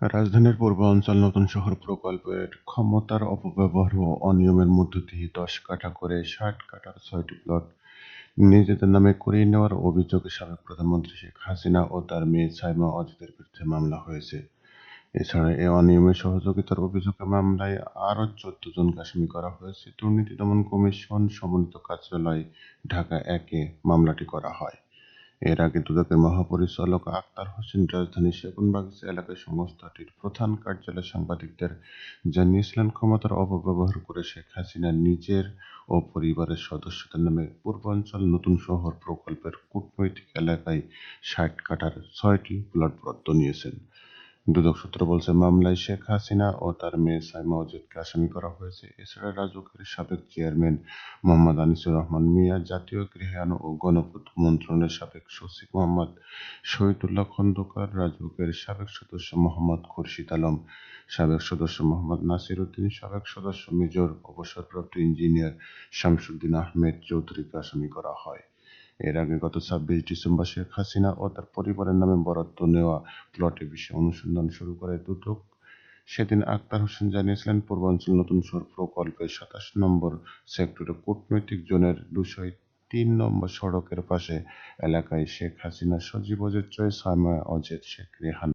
রাজধানীর পূর্বাঞ্চল নতুন শহর প্রকল্পের ক্ষমতার অপব্যবহার ও অনিয়মের মধ্য দিয়ে দশ কাঠা করে ষাট কাঠার ছয়টি প্লট নিজেদের নামে করিয়ে নেওয়ার অভিযোগে সাবেক প্রধানমন্ত্রী শেখ হাসিনা ও তার মেয়ে সাইমা অজিতের বিরুদ্ধে মামলা হয়েছে। এছাড়া এ অনিয়মে সহযোগিতার অভিযোগে মামলায় আরও চোদ্দ জনকে আসামি করা হয়েছে। দুর্নীতি দমন কমিশন সমন্বিত কার্যালয় ঢাকা একে মামলাটি করা হয়। এর আগে দুদকের মহাপরিচালক আক্তার হোসেন রাজধানীর সেগুনবাগিচা এলাকায় সংস্থাটির প্রধান কার্যালয়ে সাংবাদিকদের জানিয়েছিলেন, ক্ষমতার অপব্যবহার করে শেখ হাসিনা নিজের ও পরিবারের সদস্যদের নামে পূর্বাঞ্চল নতুন শহর প্রকল্পের কূটনৈতিক এলাকায় ষাট কাটার ছয়টি প্লট বরাদ্দ নিয়েছেন। দুদক সূত্র বলছে, মামলায় শেখ হাসিনা ও তার মেয়ে সাইমা অজিতকে আসামি করা হয়েছে। এছাড়া রাজুকের সাবেক চেয়ারম্যান মোহাম্মদ আনিসুর রহমান, মিয়া জাতীয় গৃহায়ন ও গণপূর্ত মন্ত্রণালয়ের সাবেক সচিব মোহাম্মদ শহীদুল্লাহ খন্দকার রাজুকের সাবেক সদস্য মোহাম্মদ খুরশিদ আলম, সাবেক সদস্য মোহাম্মদ নাসির উদ্দিন সাবেক সদস্য মেজর অবসরপ্রাপ্ত ইঞ্জিনিয়ার শামসুদ্দিন আহমেদ চৌধুরীকে আসামি করা হয়। এর আগে গত ছাব্বিশ ডিসেম্বর শেখ হাসিনা ও তার পরিবারের নামে বরাদ্দ নেওয়া প্লটে বিষয়ে অনুসন্ধান শুরু করে দুদক। সেদিন আক্তার হোসেন জানিয়েছিলেন, পূর্বাঞ্চল নতুন সড়ক প্রকল্পের সাতাশ নম্বর সেক্টরে কূটনৈতিক জোনের দুশো তিন নম্বর সড়কের পাশে এলাকায় শেখ হাসিনা সজীব অজিত চয় সাইমা অজিত শেখ রেহান